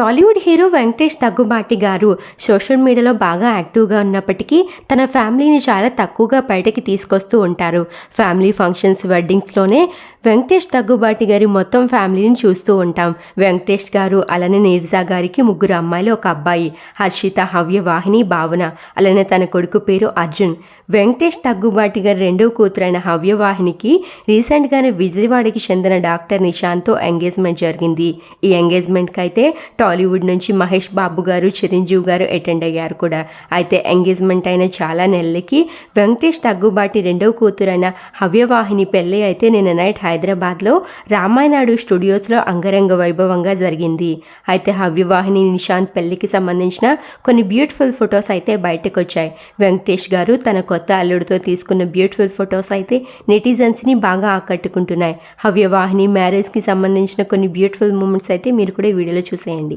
Tollywood hero Venkatesh Daggubati గారు social మీడియాలో బాగా యాక్టివ్గా ఉన్నప్పటికీ తన ఫ్యామిలీని చాలా తక్కువగా బయటకి తీసుకొస్తూ ఉంటారు. ఫ్యామిలీ ఫంక్షన్స్ వెడ్డింగ్స్లోనే వెంకటేష్ దగ్గుబాటి గారి మొత్తం ఫ్యామిలీని చూస్తూ ఉంటాం. వెంకటేష్ గారు అలానే నీర్జా గారికి ముగ్గురు అమ్మాయిలు ఒక అబ్బాయి హర్షిత హవ్య వాహిని భావన అలానే తన కొడుకు పేరు అర్జున్. వెంకటేష్ దగ్గుబాటి గారి రెండో కూతురైన హవ్యవాహినికి రీసెంట్గానే విజయవాడకి చెందిన డాక్టర్ నిషాంత్తో ఎంగేజ్మెంట్ జరిగింది. ఈ ఎంగేజ్మెంట్కి అయితే టాలీవుడ్ నుంచి మహేష్ బాబు గారు చిరంజీవి గారు అటెండ్ అయ్యారు కూడా. అయితే ఎంగేజ్మెంట్ అయిన చాలా నెలలకి వెంకటేష్ దగ్గుబాటి రెండవ కూతురైన హవ్యవాహిని పెళ్ళి అయితే నిన్న నైట్ హైదరాబాద్లో రామాయనాడు స్టూడియోస్లో అంగరంగ వైభవంగా జరిగింది. అయితే హవ్యవాహిని నిశాంత్ పెళ్ళికి సంబంధించిన కొన్ని బ్యూటిఫుల్ ఫొటోస్ అయితే బయటకు వచ్చాయి వెంకటేష్ గారు తన కొత్త అల్లుడితో తీసుకున్న బ్యూటిఫుల్ ఫొటోస్ అయితే నెటిజన్స్ని బాగా ఆకట్టుకుంటున్నాయి. హవ్యవాహిని మ్యారేజ్కి సంబంధించిన కొన్ని బ్యూటిఫుల్ మూమెంట్స్ అయితే మీరు కూడా వీడియోలో చూసేయండి.